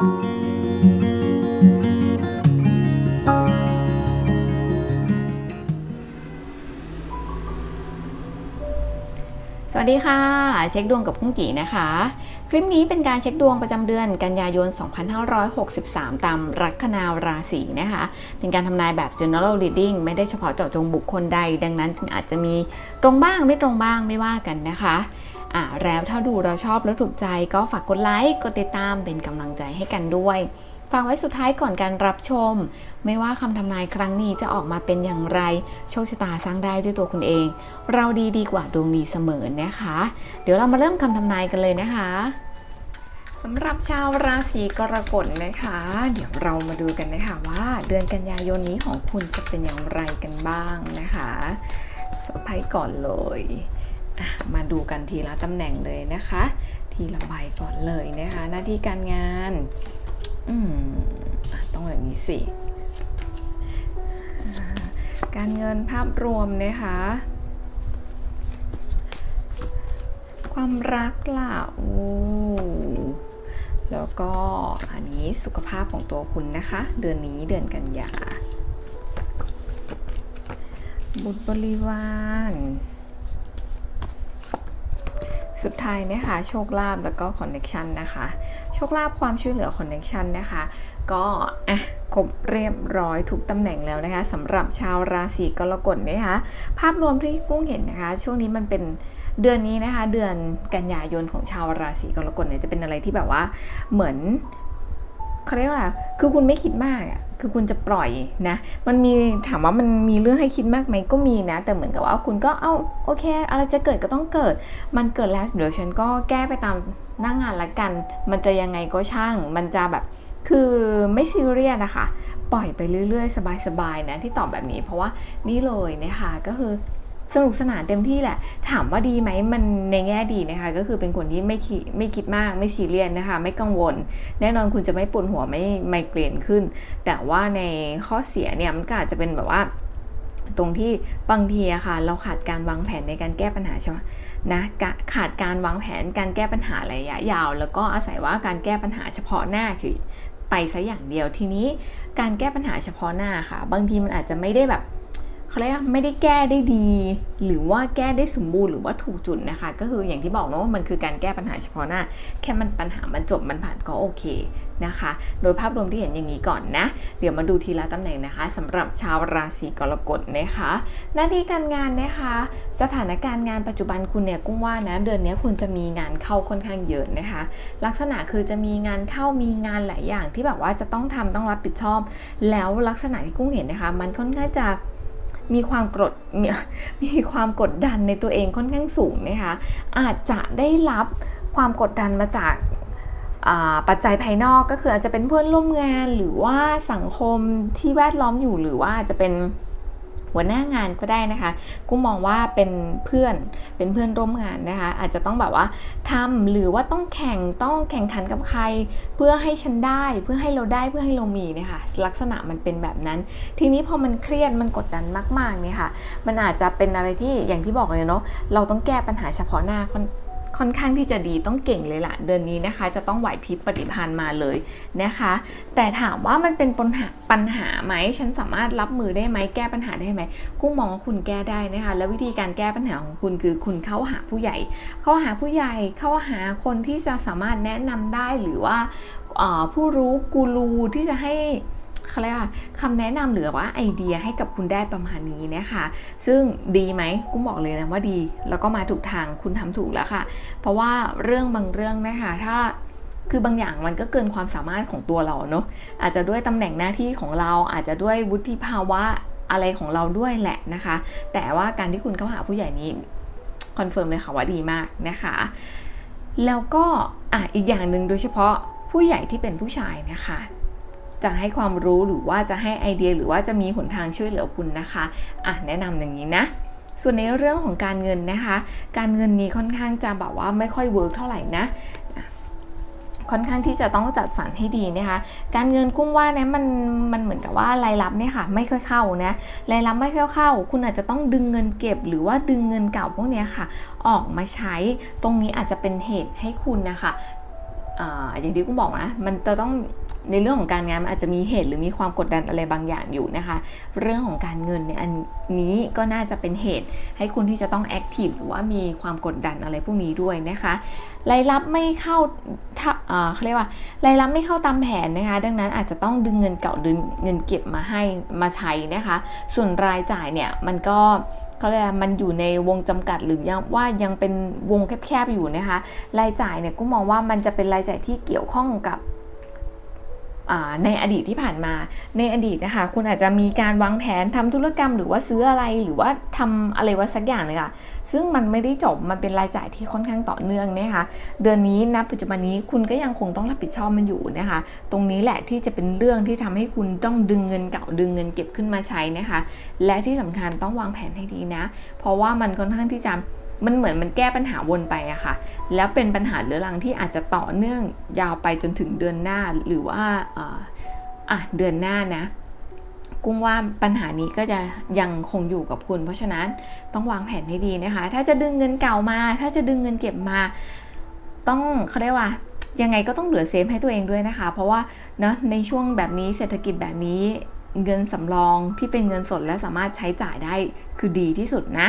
สวัสดีค่ะ เช็คดวงกับพุ่งจีนะคะ คลิปนี้เป็นการเช็คดวงประจำเดือนกันยายน 2563 ตามลัคนาราศีนะคะ เป็นการทำนายแบบ general reading ไม่ได้เฉพาะเจาะจงบุคคลใด ดังนั้นจึงอาจจะมีตรงบ้างไม่ตรงบ้างไม่ว่ากันนะคะ อ่าแล้วถ้าดูเราชอบแล้วถูกใจก็ฝากกดไลค์กดติดตามเป็นกำลังใจให้กันด้วยฟังไว้สุดท้ายก่อนการรับชม ไม่ว่าคำทำนายครั้งนี้จะออกมาเป็นอย่างไร โชคชะตาสร้างได้ด้วยตัวคุณเอง เราดีดีกว่าดวงดีเสมอนะคะ เดี๋ยวเรามาเริ่มคำทำนายกันเลยนะคะสำหรับชาวราศีกรกฎนะคะ เดี๋ยวเรามาดูกันนะคะว่าเดือนกันยายนนี้ของคุณจะเป็นอย่างไรกันบ้างนะคะสไพรส์ก่อนเลย มาดูกันทีละตำแหน่งเลยนะคะ ทีละใบก่อนเลยนะคะ หน้าที่การงานอืมต้องอย่างนี้สิการเงินภาพรวมนะคะ ความรักล่ะโอ้แล้วก็อันนี้สุขภาพของตัวคุณนะคะ เดือนนี้เดือนกันยาบุตรบริวาร สุดท้ายนะคะโชคลาภแล้วก็คอนเน็กชันนะคะโชคลาภความช่วยเหลือคอนเน็กชันนะคะก็อะครบเรียบร้อยทุกตำแหน่งแล้วนะคะสำหรับชาวราศีกรกฎนะคะภาพรวมที่กุ้งเห็นนะคะ ช่วงนี้มันเป็นเดือนนี้นะคะ เดือนกันยายนของชาวราศีกรกฎเนี่ยจะเป็นอะไรที่แบบว่าเหมือน เขาเรียกว่าอะไรคือคุณไม่คิดมากอะคือคุณจะปล่อยนะ มันมีถามว่ามันมีเรื่องให้คิดมากไหมก็มีนะ แต่เหมือนกับว่าคุณก็เอาโอเค อะไรจะเกิดก็ต้องเกิด มันเกิดแล้วเดี๋ยวฉันก็แก้ไปตามหน้างงานละกัน มันจะยังไงก็ช่าง มันจะแบบคือไม่ซีเรียสนะคะ ปล่อยไปเรื่อยๆ สบายๆนะที่ตอบแบบนี้ เพราะว่านี่เลยนะคะก็คือ สนุกสนานเต็มที่แหละ ถามว่าดีไหมมันในแง่ดีนะคะ ก็คือเป็นคนที่ไม่คิดไม่คิดมากไม่ซีเรียสนะคะ ไม่กังวล แน่นอนคุณจะไม่ปวดหัวไม่ไมเกรนขึ้น แต่ว่าในข้อเสียเนี่ยมันก็อาจจะเป็นแบบว่าตรงที่บางทีอะค่ะ เราขาดการวางแผนในการแก้ปัญหาใช่ไหมนะขาดการวางแผนการแก้ปัญหาระยะยาว แล้วก็อาศัยว่าการแก้ปัญหาเฉพาะหน้าเฉยไปซะอย่างเดียวทีนี้การแก้ปัญหาเฉพาะหน้าค่ะ บางทีมันอาจจะไม่ได้แบบ เขาเรียกไม่ได้แก้ได้ดี หรือว่าแก้ได้สมบูรณ์หรือว่าถูกจุดนะคะ ก็คืออย่างที่บอกเนาะมันคือการแก้ปัญหาเฉพาะหน้า แค่มันปัญหามันจบมันผ่านก็โอเคนะคะ โดยภาพรวมที่เห็นอย่างนี้ก่อนนะ เดี๋ยวมาดูทีละตำแหน่งนะคะสำหรับชาวราศีกรกฎนะคะ หน้าที่การงานนะคะ สถานการณ์งานปัจจุบันคุณเนี่ยกุ้งว่านะเดือนนี้คุณจะมีงานเข้าค่อนข้างเยอะนะคะ ลักษณะคือจะมีงานเข้ามีงานหลายอย่างที่แบบว่าจะต้องทำต้องรับผิดชอบ แล้วลักษณะที่กุ้งเห็นนะคะ มันค่อนข้างจะ มีความกดมีมีความกดดันในตัวเองค่อนข้างสูงนะคะอาจจะได้รับความกดดันมาจากปัจจัยภายนอกก็คืออาจจะเป็นเพื่อนร่วมงานหรือว่าสังคมที่แวดล้อมอยู่หรือว่าอาจจะเป็น หัวหน้างานก็ได้นะคะ กูมองว่าเป็นเพื่อนเป็นเพื่อนร่วมงานนะคะ อาจจะต้องแบบว่าทำหรือว่าต้องแข่งต้องแข่งขันกับใคร เพื่อให้ฉันได้เพื่อให้เราได้เพื่อให้เรามีเนี่ยค่ะลักษณะมันเป็นแบบนั้น ทีนี้พอมันเครียดมันกดดันมากๆเนี่ยค่ะ มันอาจจะเป็นอะไรที่อย่างที่บอกเลยเนาะเราต้องแก้ปัญหาเฉพาะหน้า ค่อนข้างที่จะดีต้องเก่งเลยล่ะ เดือนนี้นะคะ จะต้องไหวพริบปฏิภาณมาเลยนะคะ แต่ถามว่ามันเป็นปัญหาปัญหาไหมฉันสามารถรับมือได้ไหมแก้ปัญหาได้ไหมกุ้งมองว่าคุณแก้ได้นะคะ แล้ววิธีการแก้ปัญหาของคุณคือคุณเข้าหาผู้ใหญ่ เข้าหาผู้ใหญ่เข้าหาคนที่จะสามารถแนะนำได้หรือว่าผู้รู้กูรูที่จะให้ เขาเรียกว่าคำแนะนำหรือว่าไอเดียให้กับคุณได้ประมาณนี้นะคะ ซึ่งดีไหมกุ้งบอกเลยนะว่าดี แล้วก็มาถูกทางคุณทำถูกแล้วค่ะ เพราะว่าเรื่องบางเรื่องนะคะถ้าคือบางอย่างมันก็เกินความสามารถของตัวเราเนาะอาจจะด้วยตำแหน่งหน้าที่ของเราอาจจะด้วยวุฒิภาวะอะไรของเราด้วยแหละนะคะ แต่ว่าการที่คุณเข้าหาผู้ใหญ่นี้คอนเฟิร์มเลยค่ะว่าดีมากนะคะ แล้วก็อะอีกอย่างหนึ่งโดยเฉพาะผู้ใหญ่ที่เป็นผู้ชายนะคะ จะให้ความรู้หรือว่าจะให้ไอเดียหรือว่าจะมีหนทางช่วยเหลือคุณนะคะอะแนะนำอย่างนี้นะส่วนในเรื่องของการเงินนะคะ การเงินนี้ค่อนข้างจะแบบว่าไม่ค่อยเวิร์กเท่าไหร่นะค่อนข้างที่จะต้องจัดสรรให้ดีนะคะ การเงินกุ้งว่านะมันมันเหมือนกับว่ารายรับเนี่ยค่ะไม่ค่อยเข้านะรายรับไม่ค่อยเข้า คุณอาจจะต้องดึงเงินเก็บ หรือว่าดึงเงินเก่าพวกเนี้ยค่ะ ออกมาใช้ตรงนี้อาจจะเป็นเหตุให้คุณนะคะอ่าอย่างที่กุ้งบอกนะมันจะต้อง ในเรื่องของการงานมันอาจจะมีเหตุหรือมีความกดดันอะไรบางอย่างอยู่นะคะ เรื่องของการเงินเนี่ยอันนี้ก็น่าจะเป็นเหตุให้คุณที่จะต้องแอคทีฟหรือว่ามีความกดดันอะไรพวกนี้ด้วยนะคะรายรับไม่เข้าถ้าเขาเรียกว่ารายรับไม่เข้าตามแผนนะคะ ดังนั้นอาจจะต้องดึงเงินเก่าดึงเงินเก็บมาให้มาใช้นะคะ ส่วนรายจ่ายเนี่ยมันก็เขาเรียกมันอยู่ในวงจำกัดหรือยังว่ายังเป็นวงแคบๆอยู่นะคะ รายจ่ายเนี่ยก็มองว่ามันจะเป็นรายจ่ายที่เกี่ยวข้องกับ ในอดีตที่ผ่านมา ในอดีตนะคะ คุณอาจจะมีการวางแผนทำธุรกรรม หรือว่าซื้ออะไรหรือว่าทำอะไรว่าสักอย่างเลยค่ะซึ่งมันไม่ได้จบมันเป็นรายจ่ายที่ค่อนข้างต่อเนื่องนะคะเดือนนี้ณปัจจุบันนี้คุณก็ยังคงต้องรับผิดชอบมันอยู่นะคะ ตรงนี้แหละที่จะเป็นเรื่องที่ทำให้คุณต้องดึงเงินเก่าดึงเงินเก็บขึ้นมาใช้นะคะ และที่สำคัญต้องวางแผนให้ดีนะ เพราะว่ามันค่อนข้างที่จะ มันเหมือนมันแก้ปัญหาวนไปอะค่ะ แล้วเป็นปัญหาเรื้อรังที่อาจจะต่อเนื่องยาวไปจนถึงเดือนหน้าหรือว่าอ่าอะเดือนหน้านะ กุ้งว่าปัญหานี้ก็จะยังคงอยู่กับคุณ เพราะฉะนั้นต้องวางแผนให้ดีนะคะ ถ้าจะดึงเงินเก่ามา ถ้าจะดึงเงินเก็บมา ต้องเขาเรียกว่ายังไงก็ต้องเหลือเซฟให้ตัวเองด้วยนะคะ เพราะว่าเนาะในช่วงแบบนี้เศรษฐกิจแบบนี้เงินสำรองที่เป็นเงินสดและสามารถใช้จ่ายได้คือดีที่สุดนะ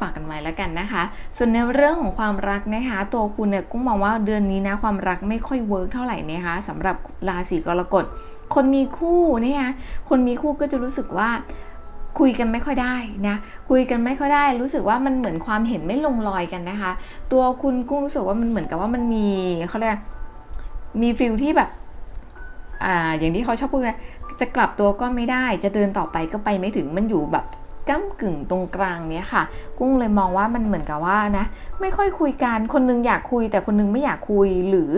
ฝากกันไว้แล้วกันนะคะ ส่วนในเรื่องของความรักนะคะ ตัวคุณเนี่ยกุ้งมองว่าเดือนนี้นะความรักไม่ค่อยเวิร์กเท่าไหร่นะคะสำหรับราศีกรกฎคนมีคู่เนี่ยคนมีคู่ก็จะรู้สึกว่าคุยกันไม่ค่อยได้นะคุยกันไม่ค่อยได้ รู้สึกว่ามันเหมือนความเห็นไม่ลงรอยกันนะคะ ตัวคุณกุ้งรู้สึกว่ามันเหมือนกับว่ามันมีเขาเรียกมีฟิลที่แบบอ่าอย่างที่เขาชอบพูดกันจะกลับตัวก็ไม่ได้ จะเดินต่อไปก็ไปไม่ถึงมันอยู่แบบ ก้ากึ่งตรงกลางเนี้ยค่ะ กุ้งเลยมองว่ามันเหมือนกับว่านะ ไม่ค่อยคุยกันคนนึงอยากคุย แต่คนนึงไม่อยากคุยหรือ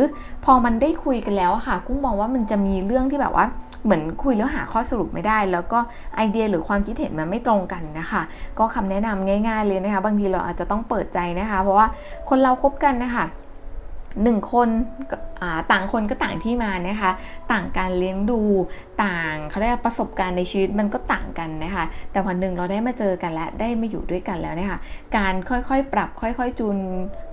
พอมันได้คุยกันแล้วค่ะ กุ้งมองว่ามันจะมีเรื่องที่แบบว่าเหมือนคุยแล้วหาข้อสรุปไม่ได้ แล้วก็ไอเดียหรือความคิดเห็นมันไม่ตรงกันนะคะ ก็คำแนะนำง่าย ๆเลยนะคะ บางทีเราอาจจะต้องเปิดใจนะคะ เพราะว่าคนเราคบกันนะคะ หนึ่งคนต่างคนก็ต่างที่มานะคะ ต่างการเลี้ยงดูต่างเขาเรียกประสบการณ์ในชีวิตมันก็ต่างกันนะคะ แต่วันหนึ่งเราได้มาเจอกันและได้มาอยู่ด้วยกันแล้วเนี่ยค่ะการค่อยๆปรับค่อยๆจูน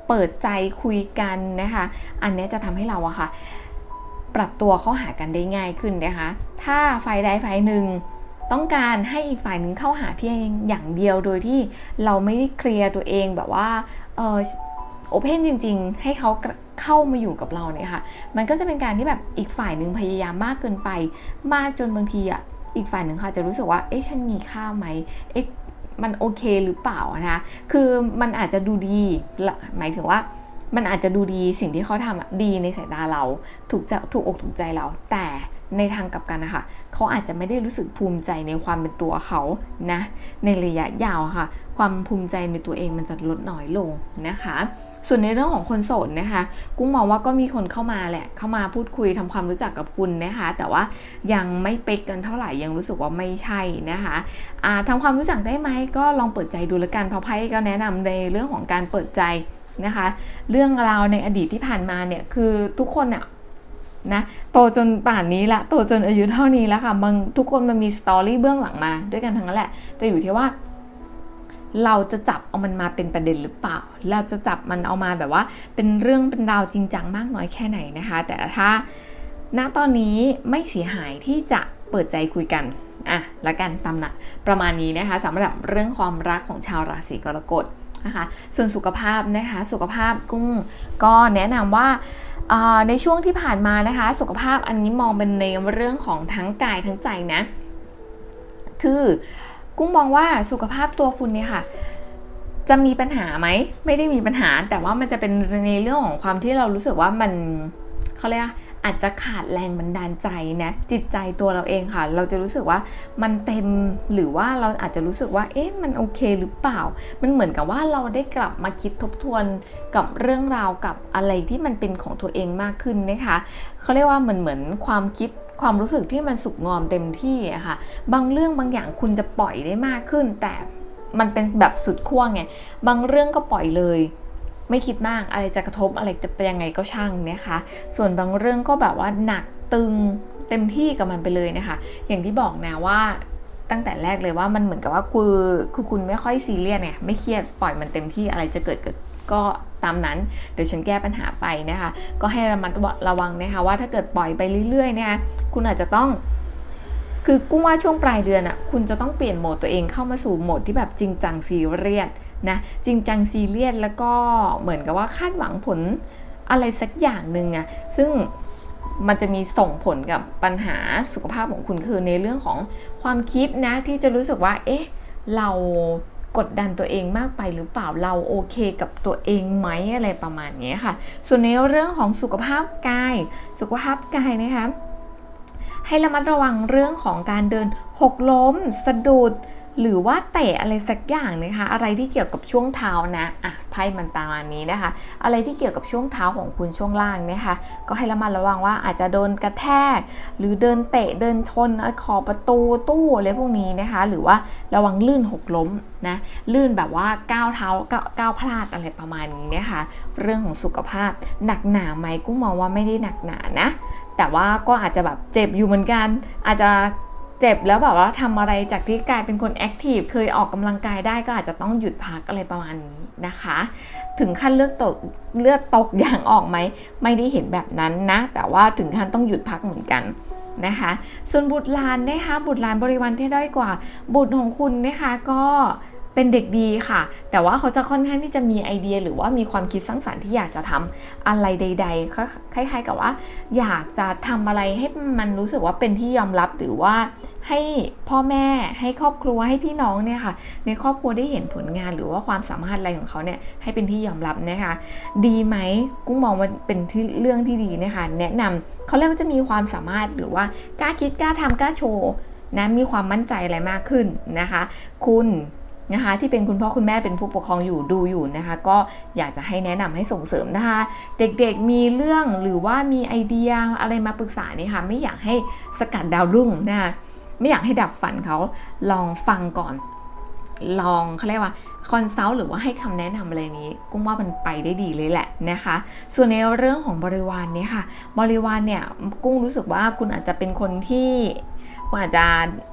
เปิดใจคุยกันนะคะ อันนี้จะทำให้เราอะค่ะ ปรับตัวเข้าหากันได้ง่ายขึ้นนะคะ ถ้าฝ่ายใดฝ่ายหนึ่งต้องการให้อีกฝ่ายหนึ่งเข้าหาเพียงอย่างเดียวโดยที่เราไม่ได้เคลียร์ตัวเองแบบว่าเออโอเพนจริง ๆ ให้เขา เข้ามาอยู่กับเราเนี่ยค่ะ มันก็จะเป็นการที่แบบอีกฝ่ายหนึ่งพยายามมากเกินไป มากจนบางทีอะอีกฝ่ายหนึ่งค่ะจะรู้สึกว่า เอ๊ะ ฉันมีค่าไหม เอ๊ะ มันโอเคหรือเปล่านะคะ คือมันอาจจะดูดี หมายถึงว่า มันอาจจะดูดี สิ่งที่เขาทำดีในสายตาเรา ถูกจะถูกอกถูกใจเรา แต่ในทางกลับกันนะคะ เขาอาจจะไม่ได้รู้สึกภูมิใจในความเป็นตัวเขา นะ ในระยะยาวค่ะ ความภูมิใจในตัวเองมันจะลดน้อยลงนะคะ ส่วนในเรื่องของคนโสดนะคะ กุ้งมองว่าก็มีคนเข้ามาแหละ เข้ามาพูดคุยทำความรู้จักกับคุณนะคะ แต่ว่ายังไม่เป๊กกันเท่าไหร่ยังรู้สึกว่าไม่ใช่นะคะะทำความรู้จักได้ไหมก็ลองเปิดใจดูละกันเพราะไพ่ก็แนะนำในเรื่องของการเปิดใจนะคะ เรื่องราวในอดีตที่ผ่านมาเนี่ยคือทุกคนเนี่ยนะโตจนป่านนี้ละโตจนอายุเท่านี้แล้วค่ะบางทุกคนมันมีสตอรี่เบื้องหลังมาด้วยกันทั้งนั้นแหละแต่อยู่ที่ว่า เราจะจับเอามันมาเป็นประเด็นหรือเปล่า เราจะจับมันเอามาแบบว่า เป็นเรื่องเป็นราวจริงจังมากน้อยแค่ไหนนะคะ แต่ถ้าณตอนนี้ไม่เสียหายที่จะเปิดใจคุยกันอะละกันตำหนักประมาณนี้นะคะสำหรับเรื่องความรักของชาวราศีกรกฎนะคะส่วนสุขภาพนะคะสุขภาพกุ้งก็แนะนำว่าในช่วงที่ผ่านมานะคะ สุขภาพอันนี้มองเป็นในเรื่องของทั้งกายทั้งใจนะ คือ กุ้งมองว่าสุขภาพตัวคุณเนี่ยค่ะ จะมีปัญหาไหม ไม่ได้มีปัญหา แต่ว่ามันจะเป็นในเรื่องของความที่เรารู้สึกว่ามันเขาเรียกอาจจะขาดแรงบันดาลใจนะจิตใจตัวเราเองค่ะ เราจะรู้สึกว่ามันเต็มหรือว่าเราอาจจะรู้สึกว่าเอ๊ะมันโอเคหรือเปล่า มันเหมือนกับว่าเราได้กลับมาคิดทบทวนกับเรื่องราวกับอะไรที่มันเป็นของตัวเองมากขึ้นนะคะเขาเรียกว่าเหมือนเหมือนความคิด ความรู้สึกที่มันสุกงอมเต็มที่อะค่ะ บางเรื่องบางอย่างคุณจะปล่อยได้มากขึ้น แต่มันเป็นแบบสุดขั้วไง บางเรื่องก็ปล่อยเลย ไม่คิดมากอะไรจะกระทบอะไรจะเป็นยังไงก็ช่างนะคะ ส่วนบางเรื่องก็แบบว่าหนักตึงเต็มที่กับมันไปเลยนะคะ อย่างที่บอกนะว่าตั้งแต่แรกเลยว่ามันเหมือนกับว่าคือคือคุณไม่ค่อยซีเรียสเนี่ยไม่เครียดปล่อยมันเต็มที่อะไรจะเกิดก็ ก็ตามนั้นเดี๋ยวฉันแก้ปัญหาไปนะคะ ก็ให้ระมัดระวังนะคะว่าถ้าเกิดปล่อยไปเรื่อยๆเนี่ยคุณอาจจะต้อง คือกุ้งว่าช่วงปลายเดือนอะ่ะคุณจะต้องเปลี่ยนโหมดตัวเองเข้ามาสู่โหมดที่แบบจริงจังซีเรียสนะจริงจังซีเรียสแล้วก็เหมือนกับว่าคาดหวังผลอะไรสักอย่างหนึ่งอะซึ่งมันจะมีส่งผลกับปัญหาสุขภาพของคุณคือในเรื่องของความคิดนะที่จะรู้สึกว่า เอ๊ะ เรา กดดันตัวเองมากไปหรือเปล่าเราโอเคกับตัวเองไหมอะไรประมาณนี้ค่ะ ส่วนในเรื่องของสุขภาพกาย สุขภาพกายนะคะให้ระมัดระวังเรื่องของการเดินหกล้ม สะดุด หรือว่าเตะอะไรสักอย่างนะคะ อะไรที่เกี่ยวกับช่วงเท้านะอะไพ่มันตามอันนี้นะคะ อะไรที่เกี่ยวกับช่วงเท้าของคุณช่วงล่างนะคะ ก็ให้ระมัดระวังว่าอาจจะโดนกระแทก หรือเดินเตะเดินชนขอบประตูตู้อะไรพวกนี้นะคะ หรือว่าระวังลื่นหกล้มนะลื่นแบบว่าก้าวเท้าก้าวพลาดอะไรประมาณนี้นะคะ เรื่องของสุขภาพหนักหนาไหมกุ้งมองว่าไม่ได้หนักหนานะ แต่ว่าก็อาจจะแบบเจ็บอยู่เหมือนกัน อาจจะ เจ็บแล้วแบบว่าทำอะไรจากที่กลายเป็นคนแอคทีฟเคยออกกำลังกายได้ก็อาจจะต้องหยุดพักอะไรประมาณนี้นะคะ ถึงขั้นเลือดตกเลือดตกอย่างออกไหมไม่ได้เห็นแบบนั้นนะ แต่ว่าถึงขั้นต้องหยุดพักเหมือนกันนะคะ ส่วนบุตรลานนะคะบุตรลานบริวารที่ด้อยกว่า บุตรของคุณนะคะก็เป็นเด็กดีค่ะ แต่ว่าเขาจะค่อนข้างที่จะมีไอเดีย หรือว่ามีความคิดสร้างสรรค์ที่อยากจะทำอะไรใด ๆ คล้าย ๆ กับว่า อยากจะทำอะไรให้มันรู้สึกว่าเป็นที่ยอมรับหรือว่า ให้พ่อแม่ให้ครอบครัวให้พี่น้องเนี่ยค่ะในครอบครัวได้เห็นผลงานหรือว่าความสามารถอะไรของเขาเนี่ยให้เป็นที่ยอมรับนะคะ ดีไหมกุ้งมองว่าเป็นที่เรื่องที่ดีนะคะแนะนำเขาเรียกว่าจะมีความสามารถหรือว่ากล้าคิดกล้าทำกล้าโชว์นะมีความมั่นใจอะไรมากขึ้นนะคะ คุณนะคะที่เป็นคุณพ่อคุณแม่เป็นผู้ปกครองอยู่ดูอยู่นะคะ ก็อยากจะให้แนะนำให้ส่งเสริมนะคะ เด็กๆมีเรื่องหรือว่ามีไอเดียอะไรมาปรึกษานี่ค่ะไม่อยากให้สกัดดาวรุ่งนะคะ ไม่อยากให้ดับฝันเขาลองฟังก่อน ลองเขาเรียกว่าคอนซัลท์หรือว่าให้คำแนะนำอะไรนี้ กุ้งว่ามันไปได้ดีเลยแหละนะคะ ส่วนในเรื่องของบริวารเนี่ยค่ะ บริวารเนี่ยกุ้งรู้สึกว่าคุณอาจจะเป็นคนที่คุณอาจจะ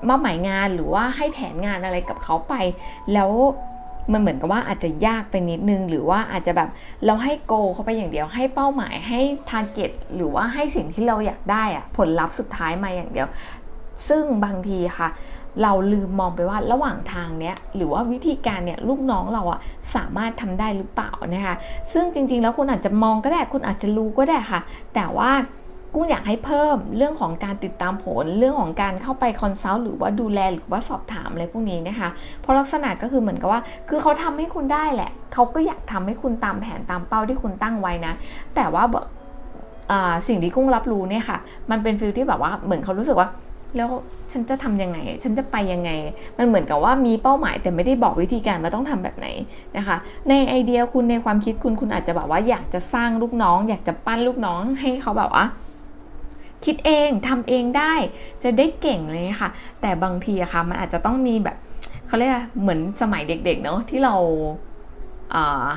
มอบหมายงานหรือว่าให้แผนงานอะไรกับเขาไป แล้วมันเหมือนกับว่าอาจจะยากไปนิดนึง หรือว่าอาจจะแบบเราให้โกเขาไปอย่างเดียว ให้เป้าหมายให้ทาร์เก็ตหรือว่าให้สิ่งที่เราอยากได้อะผลลัพธ์สุดท้ายมาอย่างเดียว ซึ่งบางทีค่ะ เราลืมมองไปว่าระหว่างทางเนี้ยหรือว่าวิธีการเนี่ยลูกน้องเราอะสามารถทำได้หรือเปล่านะคะซึ่งจริงๆแล้วคุณอาจจะมองก็ได้คุณอาจจะรู้ก็ได้ค่ะ แต่ว่ากุ้งอยากให้เพิ่มเรื่องของการติดตามผลเรื่องของการเข้าไปคอนซัลท์หรือว่าดูแลหรือว่าสอบถามอะไรพวกนี้นะคะเพราะลักษณะก็คือเหมือนกับว่า คือเขาทำให้คุณได้แหละเขาก็อยากทำให้คุณตามแผนตามเป้าที่คุณตั้งไว้นะ แต่ว่าสิ่งที่กุ้งรับรู้เนี่ยค่ะ มันเป็นฟิลที่แบบว่าเหมือนเขารู้สึกว่า แล้วฉันจะทำยังไง ฉันจะไปยังไง มันเหมือนกับว่ามีเป้าหมายแต่ไม่ได้บอกวิธีการว่าต้องทำแบบไหนนะคะ ในไอเดียคุณในความคิดคุณคุณอาจจะแบบว่าอยากจะสร้างลูกน้อง อยากจะปั้นลูกน้องให้เขาแบบว่าคิดเองทำเองได้จะได้เก่งเลยค่ะ แต่บางทีอะค่ะมันอาจจะต้องมีแบบเขาเรียกเหมือนสมัยเด็กๆเนาะที่เรา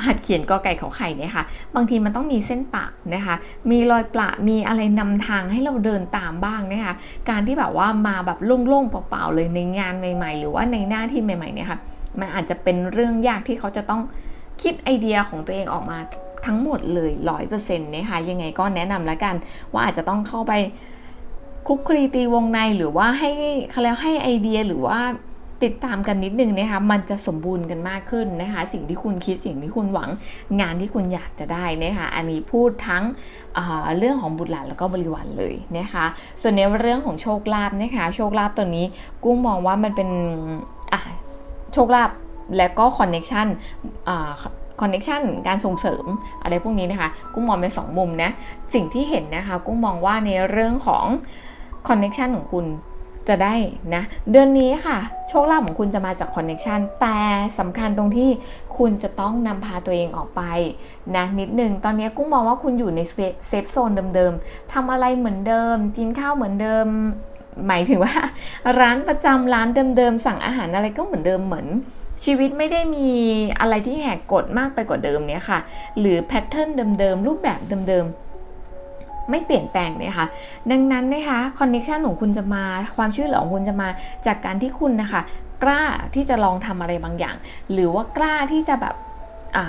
หัดเขียนกอไก่ขอไข่เนี่ยค่ะบางทีมันต้องมีเส้นปะนะคะมีรอยประมีอะไรนำทางให้เราเดินตามบ้างนะคะการที่แบบว่ามาแบบโล่งๆเปล่าๆเลยในงานใหม่ ๆ หรือว่าในหน้าที่ใหม่ๆเนี่ยค่ะมันอาจจะเป็นเรื่องยากที่เขาจะต้องคิดไอเดียของตัวเองออกมาทั้งหมดเลยร้อยเปอร์เซ็นต์นะคะยังไงก็แนะนำแล้วกันว่าอาจจะต้องเข้าไปคุกคลีตีวงในหรือว่าให้เขาแล้วให้ไอเดียหรือว่า ติดตามกันนิดนึงนะคะมันจะสมบูรณ์กันมากขึ้นนะคะ สิ่งที่คุณคิดสิ่งที่คุณหวังงานที่คุณอยากจะได้นะคะอันนี้พูดทั้งเรื่องของบุตรหลานแล้วก็บริวารเลยนะคะ ส่วนในเรื่องของโชคลาภนะคะโชคลาภตัวนี้กุ้งมองว่ามันเป็นโชคลาภและก็คอนเน็ชันคอนเน็ชันการส่งเสริมอะไรพวกนี้นะคะ กุ้งมองเป็นสองมุมนะ สิ่งที่เห็นนะคะ กุ้งมองว่าในเรื่องของคอนเน็ชันของคุณ จะได้นะ เดือนนี้ค่ะ โชคลาภของคุณจะมาจากคอนเน็ชันแต่สำคัญตรงที่คุณจะต้องนำพาตัวเองออกไปนะนิดนึง ตอนนี้กุ้งมองว่าคุณอยู่ในเซฟโซนเดิมๆทำอะไรเหมือนเดิม กินข้าวเหมือนเดิม หมายถึงว่า ร้านประจำร้านเดิมๆสั่งอาหารอะไรก็เหมือนเดิมเหมือนชีวิตไม่ได้มีอะไรที่แหกกฎมากไปกว่าเดิมเนี่ยค่ะ หรือแพทเทิร์นเดิมๆรูปแบบเดิมๆ ไม่เปลี่ยนแปลงเนี่ยค่ะ ดังนั้นนะคะคอนเนคชันของคุณจะมาความช่วยเหลือของคุณจะมาจากการที่คุณนะคะ กล้าที่จะลองทำอะไรบางอย่าง หรือว่ากล้าที่จะแบบอ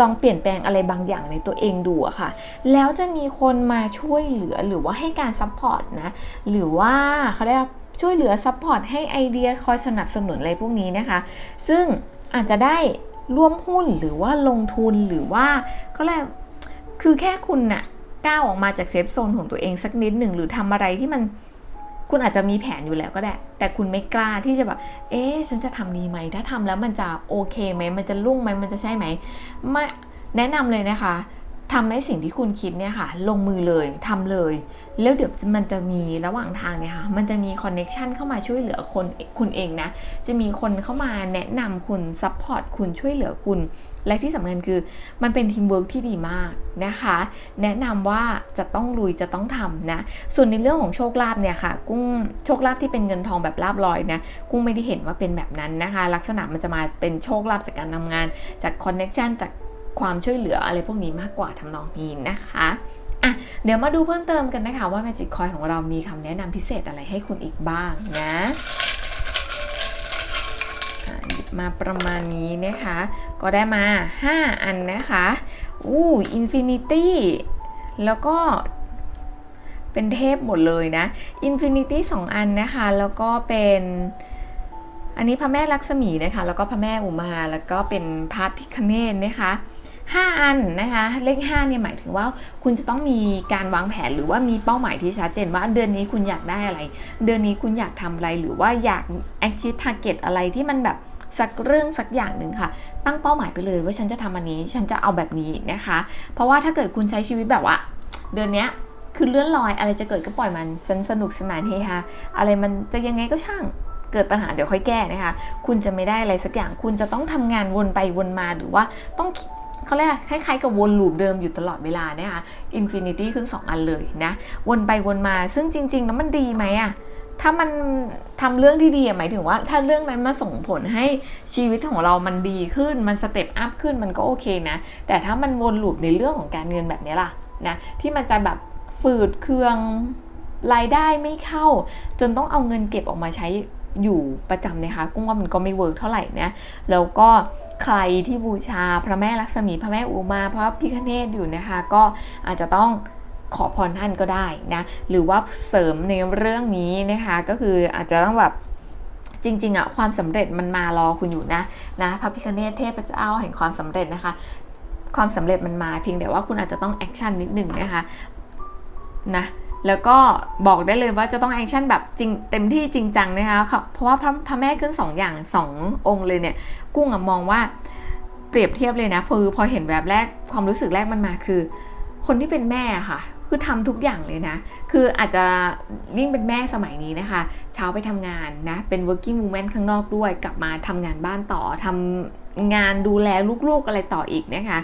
ลองเปลี่ยนแปลงอะไรบางอย่างในตัวเองดูอะค่ะ แล้วจะมีคนมาช่วยเหลือหรือว่าให้การซัพพอร์ตนะ หรือว่าเขาเรียกว่าช่วยเหลือซัพพอร์ตให้ไอเดียคอยสนับสนุนอะไรพวกนี้นะคะ ซึ่งอาจจะได้ร่วมหุ้นหรือว่าลงทุนหรือว่าเขาเรียกคือแค่คุณน่ะ ก้าวออกมาจากเซฟโซนของตัวเองสักนิดหนึ่ง หรือทำอะไรที่มันคุณอาจจะมีแผนอยู่แล้วก็ได้ แต่คุณไม่กล้าที่จะแบบ เอ๊ะ ฉันจะทำดีไหม ถ้าทำแล้วมันจะโอเคไหม มันจะรุ่งไหม มันจะใช่ไหมไม่แนะนำเลยนะคะ ทำในสิ่งที่คุณคิดเนี่ยค่ะ ลงมือเลยทำเลย แล้วเดี๋ยวมันจะมีระหว่างทางเนี่ยค่ะ มันจะมีคอนเน็ชันเข้ามาช่วยเหลือคนคุณเองนะ จะมีคนเข้ามาแนะนำคุณซัพพอร์ตคุณช่วยเหลือคุณ และที่สำคัญคือมันเป็นทีมเวิร์กที่ดีมากนะคะ แนะนำว่าจะต้องลุยจะต้องทำนะ ส่วนในเรื่องของโชคลาภเนี่ยค่ะ กุ้งโชคลาภที่เป็นเงินทองแบบลาบลอยนะ กุ้งไม่ได้เห็นว่าเป็นแบบนั้นนะคะ ลักษณะมันจะมาเป็นโชคลาภจากการทำงาน จากคอนเน็ชันจาก ความช่วยเหลืออะไรพวกนี้มากกว่าทำนองนี้นะคะอะเดี๋ยวมาดูเพิ่มเติมกันนะคะว่า Magic Coin ของเรามีคำแนะนำพิเศษอะไรให้คุณอีกบ้างนะหยิบมาประมาณนี้นะคะ ก็ได้มา 5 อันนะคะอู้อินฟินิตี้แล้วก็เป็นเทพหมดเลยนะอินฟินิตี้2อันนะคะ แล้วก็เป็นอันนี้พระแม่ลักษมีนะคะ แล้วก็พระแม่อุมา แล้วก็เป็นพระพิคเนตนะคะ 5 อันนะคะเลข5เนี่ยหมายถึงว่าคุณจะต้องมีการวางแผนหรือว่ามีเป้าหมายที่ชัดเจนว่าเดือนนี้คุณอยากได้อะไร เดือนนี้คุณอยากทำอะไรหรือว่าอยาก achieve target อะไรที่มันแบบสักเรื่องสักอย่างหนึ่งค่ะ ตั้งเป้าหมายไปเลยว่าฉันจะทำอันนี้ ฉันจะเอาแบบนี้นะคะ เพราะว่าถ้าเกิดคุณใช้ชีวิตแบบว่า เดือนนี้คือเลื่อนลอยอะไรจะเกิดก็ปล่อยมัน ฉันสนุกสนานเฮฮาอะไรมันจะยังไงก็ช่างเกิดปัญหาเดี๋ยวค่อยแก้นะคะ คุณจะไม่ได้อะไรสักอย่าง คุณจะต้องทำงานวนไปวนมาหรือว่าต้อง เขาเรียกคล้ายๆกับวนลูปเดิมอยู่ตลอดเวลานะคะอินฟินิตี้ขึ้น 2 อันเลยนะ วนไปวนมาซึ่งจริงๆแล้วมันดีไหมอะถ้ามันทำเรื่องที่ดีหมายถึงว่า ถ้าเรื่องนั้นมาส่งผลให้ชีวิตของเรามันดีขึ้นมันสเต็ปอัพขึ้นมันก็โอเคนะ แต่ถ้ามันวนลูปในเรื่องของการเงินแบบนี้ล่ะนะที่มันจะแบบฝืดเคืองรายได้ไม่เข้า จนต้องเอาเงินเก็บออกมาใช้อยู่ประจำนะคะกุ้งว่ามันก็ไม่เวิร์กเท่าไหร่นะแล้วก็ ใครที่บูชาพระแม่ลักษมีพระแม่อุมาพระพิฆเนศอยู่นะคะ ก็อาจจะต้องขอพรท่านก็ได้นะหรือว่าเสริมในเรื่องนี้นะคะก็คืออาจจะต้องแบบจริงๆอะความสำเร็จมันมารอคุณอยู่นะนะพระพิฆเนศเทพเจ้าแห่งความสำเร็จนะคะ ความสำเร็จมันมาเพียงแต่ว่าคุณอาจจะต้องแอคชั่นนิดหนึ่งนะคะนะ แล้วก็บอกได้เลยว่าจะต้องแอคชั่นแบบจริงเต็มที่จริงจังนะคะเพราะว่าพระพระแม่ขึ้น 2 อย่าง 2 องค์เลยเนี่ย กุ้งอะมองว่าเปรียบเทียบเลยนะคือพอเห็นแบบแรกความรู้สึกแรกมันมาคือ คนที่เป็นแม่ค่ะคือทำทุกอย่างเลยนะ คืออาจจะยิ่งเป็นแม่สมัยนี้นะคะ เช้าไปทำงานนะ เป็น working woman ข้างนอกด้วย กลับมาทำงานบ้านต่อทำ งานดูแลลูกๆอะไรต่ออีกนะคะ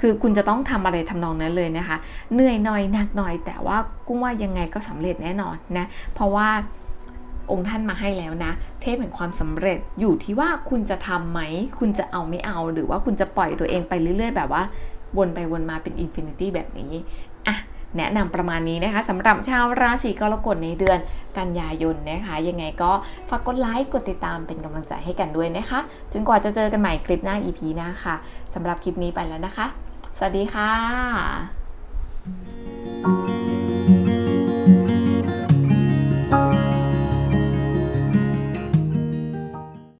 คือคุณจะต้องทำอะไรทำนองนั้นเลยนะคะ เหนื่อยหน่อยหนักหน่อย แต่ว่ากุ้งว่ายังไงก็สำเร็จแน่นอนนะ เพราะว่าองค์ท่านมาให้แล้วนะ เทพแห่งความสำเร็จอยู่ที่ว่าคุณจะทำไหม คุณจะเอาไม่เอา หรือว่าคุณจะปล่อยตัวเองไปเรื่อย ๆ แบบว่าวนไปวนมาเป็นอินฟินิตี้แบบนี้อะ แนะนำประมาณนี้นะคะสำหรับชาวราศีกรกฎในเดือนกันยายนนะคะ ยังไงก็ฝากกดไลค์กดติดตามเป็นกำลังใจให้กันด้วยนะคะจนกว่าจะเจอกันใหม่คลิปหน้า EP หน้าค่ะสำหรับคลิปนี้ไปแล้วนะคะ สวัสดีค่ะ